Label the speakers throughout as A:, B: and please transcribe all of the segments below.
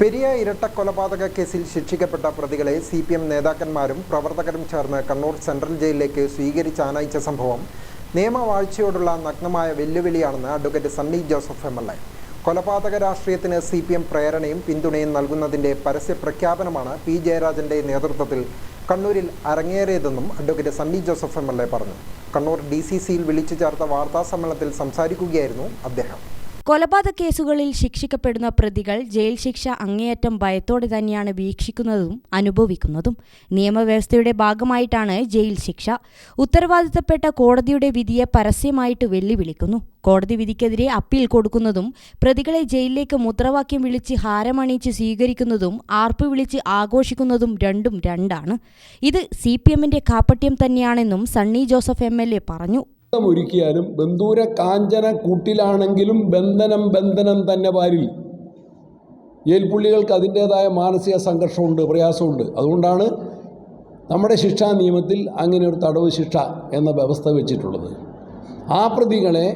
A: പെരിയ ഇരട്ട കൊലപാതക കേസിൽ ശിക്ഷിക്കപ്പെട്ട പ്രതികളെ സി പി എം നേതാക്കന്മാരും പ്രവർത്തകരും ചേർന്ന് കണ്ണൂർ സെൻട്രൽ ജയിലിലേക്ക് സ്വീകരിച്ചാനയിച്ച സംഭവം നിയമവാഴ്ചയോടുള്ള നഗ്നമായ വെല്ലുവിളിയാണെന്ന് advocate Sunny Joseph M L A കൊലപാതക രാഷ്ട്രീയത്തിന് സി പി എം പ്രേരണയും പിന്തുണയും നൽകുന്നതിൻ്റെ പരസ്യ പ്രഖ്യാപനമാണ് പി ജയരാജൻ്റെ നേതൃത്വത്തിൽ കണ്ണൂരിൽ അരങ്ങേറിയതെന്നും advocate Sunny Joseph M L A പറഞ്ഞു കണ്ണൂർ ഡി സി സിയിൽ വിളിച്ചു ചേർത്ത വാർത്താ സമ്മേളനത്തിൽ സംസാരിക്കുകയായിരുന്നു അദ്ദേഹം കേസുകളിൽ ശിക്ഷിക്കപ്പെടുന്ന പ്രതികൾ ജയിൽ ശിക്ഷ അങ്ങേയറ്റം ഭയത്തോടെ തന്നെയാണ് വീക്ഷിക്കുന്നതും അനുഭവിക്കുന്നതും നിയമവ്യവസ്ഥയുടെ ഭാഗമായിട്ടാണ് ജയിൽ ശിക്ഷ ഉത്തരവാദിത്തപ്പെട്ട കോടതിയുടെ വിധിയെ പരസ്യമായിട്ട് വെല്ലുവിളിക്കുന്നു കോടതി വിധിക്കെതിരെ അപ്പീൽ കൊടുക്കുന്നതും പ്രതികളെ ജയിലിലേക്ക് മുദ്രാവാക്യം വിളിച്ച് ഹാരമണിയിച്ച് സ്വീകരിക്കുന്നതും ആർപ്പ് വിളിച്ച് ആഘോഷിക്കുന്നതും രണ്ടും രണ്ടാണ് ഇത് സി പി എമ്മിന്റെ കാപ്പട്യം തന്നെയാണെന്നും Sunny Joseph M L A പറഞ്ഞു
B: ഒരുക്കിയാലും ബന്ധൂര കാഞ്ചന കൂട്ടിലാണെങ്കിലും ബന്ധനം ബന്ധനം തന്നെ പാരിൽ ഏൽപ്പുള്ളികൾക്ക് അതിൻ്റേതായ മാനസിക സംഘർഷമുണ്ട് പ്രയാസമുണ്ട് അതുകൊണ്ടാണ് നമ്മുടെ ശിക്ഷാ നിയമത്തിൽ അങ്ങനെ ഒരു തടവ് ശിക്ഷ എന്ന വ്യവസ്ഥ വെച്ചിട്ടുള്ളത് ആ പ്രതികളെ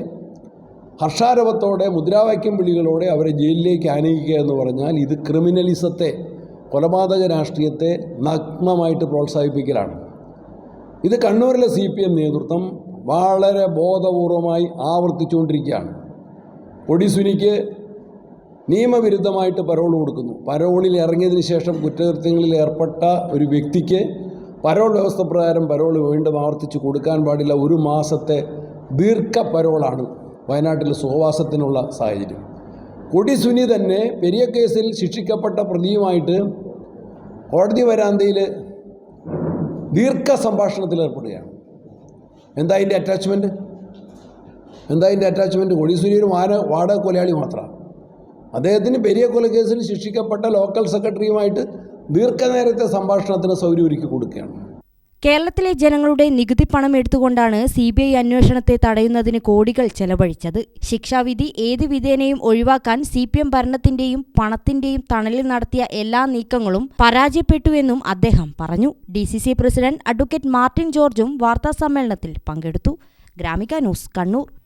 B: ഹർഷാരവത്തോടെ മുദ്രാവാക്യം വിളികളോടെ അവരെ ജയിലിലേക്ക് ആനയിക്കുക എന്ന് പറഞ്ഞാൽ ഇത് ക്രിമിനലിസത്തെ കൊലപാതക രാഷ്ട്രീയത്തെ നഗ്നമായിട്ട് പ്രോത്സാഹിപ്പിക്കലാണ് ഇത് കണ്ണൂരിലെ സി പി എം നേതൃത്വം വളരെ ബോധപൂർവമായി ആവർത്തിച്ചുകൊണ്ടിരിക്കുകയാണ് ഒഡീസുനിക്ക് നിയമവിരുദ്ധമായിട്ട് പരോൾ കൊടുക്കുന്നു പരോളിൽ ഇറങ്ങിയതിന് ശേഷം കുറ്റകൃത്യങ്ങളിൽ ഏർപ്പെട്ട ഒരു വ്യക്തിക്ക് പരോൾ വ്യവസ്ഥ പ്രകാരം പരോൾ വീണ്ടും ആവർത്തിച്ച് കൊടുക്കാൻ പാടില്ല ഒരു മാസത്തെ ദീർഘ പരോളാണ് വയനാട്ടിൽ സുഖവാസത്തിനുള്ള സാഹചര്യം കൊടിസുനി തന്നെ പെരിയ കേസിൽ ശിക്ഷിക്കപ്പെട്ട പ്രതിയുമായിട്ട് കോടതി വരാന്തയിൽ ദീർഘ സംഭാഷണത്തിൽ ഏർപ്പെടുകയാണ് എന്താ അതിൻ്റെ അറ്റാച്ച്മെൻറ്റ് എന്താ അതിൻ്റെ അറ്റാച്ച്മെൻറ്റ് കൊടീശ്വരി ഒരു വാര വാടക കൊലയാളി മാത്രമാണ് അദ്ദേഹത്തിന് പെരിയ കൊലക്കേസിൽ ശിക്ഷിക്കപ്പെട്ട ലോക്കൽ സെക്രട്ടറിയുമായിട്ട് ദീർഘനേരത്തെ സംഭാഷണത്തിന് സൗകര്യമൊരുക്കി കൊടുക്കുകയാണ് കേരളത്തിലെ ജനങ്ങളുടെ നികുതി പണം എടുത്തുകൊണ്ടാണ് സി ബി ഐ അന്വേഷണത്തെ തടയുന്നതിന് കോടികൾ ചെലവഴിച്ചത് ശിക്ഷാവിധി ഏത് വിധേനയും ഒഴിവാക്കാൻ സി പി എം ഭരണത്തിന്റെയും പണത്തിന്റെയും തണലിൽ നടത്തിയ എല്ലാ നീക്കങ്ങളും പരാജയപ്പെട്ടുവെന്നും അദ്ദേഹം പറഞ്ഞു D C C president advocate Martin ജോർജും വാർത്താസമ്മേളനത്തിൽ പങ്കെടുത്തു ഗ്രാമിക ന്യൂസ് കണ്ണൂർ